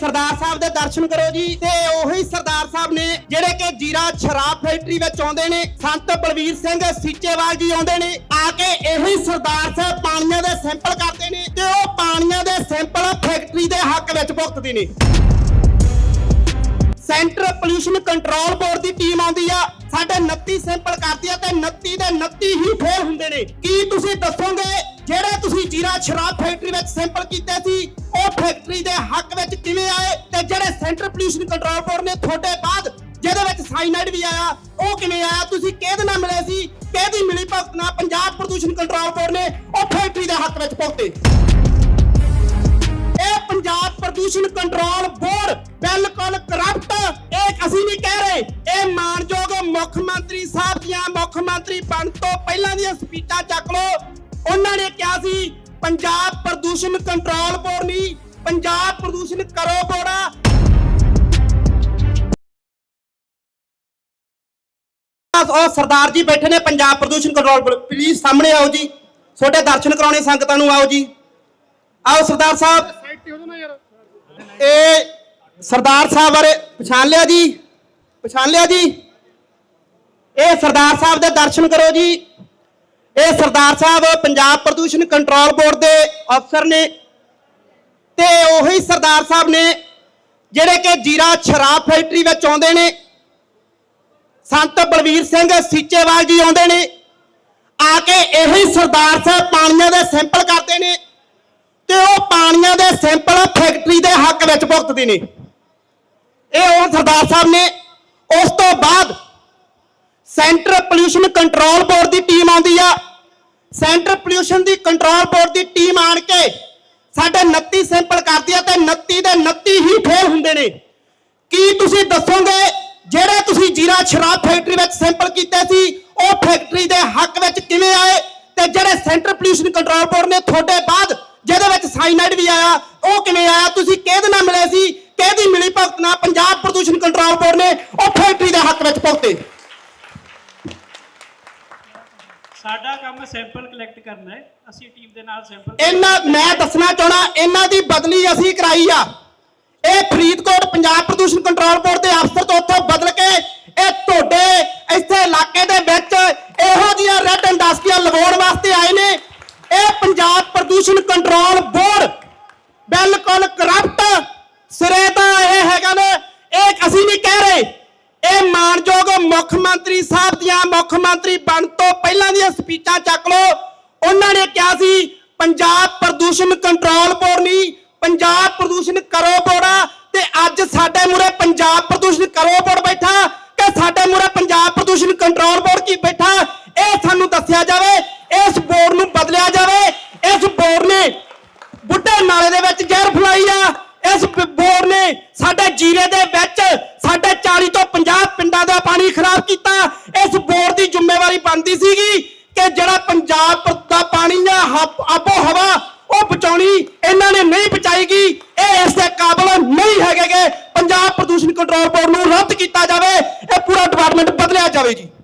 ਸਰਦਾਰ ਸਾਹਿਬ ਦੇ ਦਰਸ਼ਨ ਕਰੋ ਜੀ ਤੇ ਉਹੀ ਸਰਦਾਰ ਸਾਹਿਬ ਨੇ ਜਿਹੜੇ ਕਿ ਜੀਰਾ ਸ਼ਰਾਬ ਫੈਕਟਰੀ ਵਿੱਚ ਆਉਂਦੇ ਨੇ, ਸੰਤ ਬਲਵੀਰ ਸਿੰਘ ਸੀਚੇਵਾਲ ਜੀ ਆਉਂਦੇ ਨੇ, ਆ ਕੇ ਇਹੀ ਸਰਦਾਰ ਸਾਹਿਬ ਪਾਣੀਆਂ ਦੇ ਸੈਂਪਲ ਕਰਦੇ ਨੇ ਤੇ ਉਹ ਪਾਣੀਆਂ ਦੇ ਸੈਂਪਲ ਫੈਕਟਰੀ ਦੇ ਹੱਕ ਵਿੱਚ ਭੁਗਤਦੇ ਨੇ। ਸੈਂਟਰ ਪੋਲੂਸ਼ਨ ਕੰਟਰੋਲ ਬੋਰਡ ਦੀ ਟੀਮ ਆਉਂਦੀ ਆ, ਸਾਡੇ 29 ਸੈਂਪਲ ਕਰਦੀ ਆ ਤੇ 29 ਦੇ 29 ਹੀ ਫੇਲ ਹੁੰਦੇ ਨੇ। ਕੀ ਤੁਸੀਂ ਦੱਸੋਗੇ, ਜਿਹੜੇ ਤੁਸੀਂ ਜੀਰਾ ਸ਼ਰਾਬ ਫੈਕਟਰੀ ਵਿੱਚ ਸੈਂਪਲ ਕੀਤੇ ਸੀ ਉਹ ਫੈਕਟਰੀ ਦੇ ਹੱਕ ਵਿੱਚ ਕਿਵੇਂ ਆਏ ਤੇ ਜਿਹੜੇ ਸੈਂਟਰ ਪੋਲੂਸ਼ਨ ਕੰਟਰੋਲ ਬੋਰਡ ਨੇ ਤੁਹਾਡੇ ਬਾਅਦ, ਜਿਹਦੇ ਵਿੱਚ ਸਾਈਨਾਈਡ ਵੀ ਆਇਆ, ਉਹ ਕਿਵੇਂ ਆਇਆ? ਤੁਸੀਂ ਕਿਹਦੇ ਨਾਲ ਮਿਲੇ ਸੀ? ਕਿਹਦੀ ਮਿਲੀ ਭਗਤ ਨਾਲ ਪੰਜਾਬ ਪ੍ਰਦੂਸ਼ਣ ਕੰਟਰੋਲ ਬੋਰਡ ਨੇ ਉਹ ਫੈਕਟਰੀ ਦੇ ਹੱਕ ਵਿੱਚ ਭੁਗਤੇ? ਇਹ ਪੰਜਾਬ ਪ੍ਰਦੂਸ਼ਣ ਕੰਟਰੋਲ ਬੋਰਡ ਬਿਲਕੁਲ ਕਰਪਟ ਇਹ ਅਸੀਂ ਨਹੀਂ ਕਹਿ ਰਹੇ। ਇਹ ਮਾਨਯੋਗ ਮੁੱਖ ਮੰਤਰੀ ਸਾਹਿਬ ਦੀਆਂ ਮੁੱਖ ਮੰਤਰੀ ਬਣ ਤੋਂ ਪਹਿਲਾਂ ਦੀਆਂ ਸਪੀਚਾਂ ਚੱਕ ਲਓ। ਉਹਨਾਂ ਨੇ ਕਿਹਾ ਸੀ ਪੰਜਾਬ ਪ੍ਰਦੂਸ਼ਣ ਕੰਟਰੋਲ ਬੋਰਡ ਨਹੀਂ ਪੰਜਾਬ ਪ੍ਰਦੂਸ਼ਣ ਕਰੋ ਬੋਰਡ। ਉਹ ਸਰਦਾਰ ਜੀ ਬੈਠੇ ਨੇ ਪੰਜਾਬ ਪ੍ਰਦੂਸ਼ਣ ਕੰਟਰੋਲ ਬੋਰਡ। ਪਲੀਜ਼ ਸਾਹਮਣੇ ਆਓ ਜੀ। ਤੁਹਾਡੇ ਦਰਸ਼ਨ ਕਰਾਉਣੇ ਸੰਗਤਾਂ ਨੂੰ, ਆਓ ਜੀ। ਆਓ ਸਰਦਾਰ ਸਾਹਿਬ। ਇਹ ਸਰਦਾਰ ਸਾਹਿਬ ਬਾਰੇ ਪਛਾਣ ਲਿਆ ਜੀ? ਪਛਾਣ ਲਿਆ ਜੀ? ਇਹ ਸਰਦਾਰ ਸਾਹਿਬ ਦੇ ਦਰਸ਼ਨ ਕਰੋ ਜੀ। ਇਹ ਸਰਦਾਰ ਸਾਹਿਬ ਪੰਜਾਬ ਪ੍ਰਦੂਸ਼ਣ ਕੰਟਰੋਲ ਬੋਰਡ ਦੇ ਅਫਸਰ ਨੇ ਤੇ ਉਹੀ ਸਰਦਾਰ ਸਾਹਿਬ ਨੇ ਜਿਹੜੇ ਕਿ ਜੀਰਾ ਸ਼ਰਾਬ ਫੈਕਟਰੀ ਵਿੱਚ ਆਉਂਦੇ ਨੇ, ਸੰਤ ਬਲਵੀਰ ਸਿੰਘ ਸੀਚੇਵਾਲ ਜੀ ਆਉਂਦੇ ਨੇ, ਆ ਕੇ ਇਹੀ ਸਰਦਾਰ ਸਾਹਿਬ ਪਾਣੀਆਂ ਦੇ ਸੈਂਪਲ ਕਰਦੇ ਨੇ ਤੇ ਉਹ ਪਾਣੀਆਂ ਦੇ ਸੈਂਪਲ ਫੈਕਟਰੀ ਦੇ ਹੱਕ ਵਿੱਚ ਭੁਗਤਦੇ ਨੇ। ਇਹ ਉਹ ਸਰਦਾਰ ਸਾਹਿਬ ਨੇ, ਉਸ ਤੋਂ ਬਾਅਦ ਸੈਂਟਰ ਪੋਲੂਸ਼ਨ ਕੰਟਰੋਲ ਬੋਰਡ ਦੀ ਟੀਮ ਆਉਂਦੀ ਆ ਸੈਂਟਰ ਪੋਲੂਸ਼ਨ ਦੀ ਕੰਟਰੋਲ ਬੋਰਡ ਦੀ ਟੀਮ ਆਣ ਕੇ ਸਾਡੇ 29 ਸੈਂਪਲ ਕਰਦੀ ਆ ਤੇ 29 ਦੇ 29 ਹੀ ਫੇਲ ਹੁੰਦੇ ਨੇ। ਕੀ ਤੁਸੀਂ ਦੱਸੋਗੇ, ਜਿਹੜੇ ਤੁਸੀਂ ਜੀਰਾ ਸ਼ਰਾਬ ਫੈਕਟਰੀ ਵਿੱਚ ਸੈਂਪਲ ਕੀਤੇ ਸੀ, ਉਹ ਫੈਕਟਰੀ ਦੇ ਹੱਕ ਵਿੱਚ ਕਿਵੇਂ ਆਏ? ਤੇ ਜਿਹੜੇ ਸੈਂਟਰ ਪੋਲੂਸ਼ਨ ਕੰਟਰੋਲ ਬੋਰਡ ਨੇ ਤੁਹਾਡੇ ਬਾਅਦ, ਜਿਹਦੇ ਵਿੱਚ ਸਾਈਨਾਈਡ ਵੀ ਆਇਆ, ਉਹ ਕਿਵੇਂ ਆਇਆ? ਤੁਸੀਂ ਕਿਹਦੇ ਨਾਲ ਮਿਲੇ ਸੀ? ਕਿਹਦੀ ਮਿਲੀ ਭਗਤ ਨਾਲ? ਪੰਜਾਬ ਪ੍ਰਦੂਸ਼ਣ ਕੰਟਰੋਲ ਬੋਰਡ ਨੇ ਉਹ ਫੈਕਟਰੀ ਦੇ ਹੱਕ ਵਿੱਚ ਭੁਗਤੇ ਸਾਡਾ ਕੰਮ ਸੈਂਪਲ ਕਲੈਕਟ ਕਰਨਾ ਹੈ। ਅਸੀਂ ਟੀਮ ਦੇ ਨਾਲ ਸੈਂਪਲ ਇਹਨਾਂ ਮੈਂ ਦੱਸਣਾ ਚਾਹਣਾ ਇਹਨਾਂ ਦੀ ਬਦਲੀ ਅਸੀਂ ਕਰਾਈ ਆ। ਇਹ ਫਰੀਦਕੋਟ ਪੰਜਾਬ ਪ੍ਰਦੂਸ਼ਣ ਕੰਟਰੋਲ ਬੋਰਡ ਦੇ ਅਫਸਰ ਤੋਂ ਉੱਥੋਂ ਬਦਲ ਕੇ ਇਹ ਤੁਹਾਡੇ ਇੱਥੇ ਇਲਾਕੇ ਦੇ ਵਿੱਚ ਇਹੋ ਜਿਹੀਆਂ ਰੈੱਡ ਇੰਡਸਟਰੀਆਂ ਲਗਾਉਣ ਵਾਸਤੇ ਆਏ ਨੇ। ਇਹ ਪੰਜਾਬ ਪ੍ਰਦੂਸ਼ਣ ਕੰਟਰੋਲ ਬੋਰਡ ਬਿਲਕੁਲ ਕਰਪਟ ਸਿਰੇ ਦਾ ਇਹ ਹੈਗਾ ਨੇ। ਇਹ ਅਸੀਂ ਨਹੀਂ ਕਹਿ ਰਹੇ। ਇਹ ਮਾਨਯੋਗ ਮੁੱਖ ਮੰਤਰੀ ਸਾਹਿਬ ਦੀਆਂ ਮੁੱਖ ਮੰਤਰੀ ਬਣ ਤੋਂ ਪਹਿਲਾਂ ਦੀਆਂ ਸਪੀਚਾਂ ਚੱਕ ਲਓ। ਉਹਨਾਂ ਨੇ ਕਿਹਾ ਸੀ, ਪੰਜਾਬ ਪ੍ਰਦੂਸ਼ਣ ਕੰਟਰੋਲ ਬੋਰਡ ਨਹੀਂ ਪੰਜਾਬ ਪ੍ਰਦੂਸ਼ਣ ਕਰੋ ਬੋੜਾ ਤੇ ਅੱਜ ਸਾਡੇ ਮੂਰੇ ਪੰਜਾਬ ਪ੍ਰਦੂਸ਼ਣ ਕਰੋ ਬੋਰਡ ਬੈਠਾ ਕਿ ਸਾਡੇ ਮੂਰੇ ਪੰਜਾਬ ਪ੍ਰਦੂਸ਼ਣ ਕੰਟਰੋਲ ਬੋਰਡ ਕੀ ਬੈਠਾ? ਇਹ ਸਾਨੂੰ ਦੱਸਿਆ ਜਾਵੇ, ਇਸ ਬੋਰਡ ਨੂੰ ਬਦਲਿਆ ਜਾਵੇ। ਇਸ ਬੋਰਡ ਨੇ ਬੁੱਢੇ ਨਾਲੇ ਦੇ ਵਿੱਚ ਜ਼ਹਿਰ ਫਲਾਈ ਆ। ਇਸ ਬੋਰਡ ਨੇ ਸਾਡੇ ਜੀਰੇ ਦੇ ਵਿੱਚ ਸਾਡੇ 40 ਤੋਂ 50 ਪਿੰਡਾਂ ਦਾ ਪਾਣੀ ਖਰਾਬ ਕੀਤਾ। ਇਸ ਬੋਰਡ ਦੀ ਜ਼ਿੰਮੇਵਾਰੀ ਬਣਦੀ ਸੀਗੀ ਕਿ ਜਿਹੜਾ ਪੰਜਾਬ ਦਾ ਪਾਣੀ ਆ ਆਪੋ ਹਵਾ, ਉਹ ਬਚਾਉਣੀ ਇਹਨਾਂ ਨੇ ਨਹੀਂ ਬਚਾਈ ਗਈ ਇਹ ਇਸ ਦੇ ਕਾਬਲ ਨਹੀਂ ਹੈਗੇਗੇ ਪੰਜਾਬ ਪ੍ਰਦੂਸ਼ਣ ਕੰਟਰੋਲ ਬੋਰਡ ਨੂੰ ਰੱਦ ਕੀਤਾ ਜਾਵੇ, ਇਹ ਪੂਰਾ ਡਿਪਾਰਟਮੈਂਟ ਬਦਲਿਆ ਜਾਵੇ ਜੀ।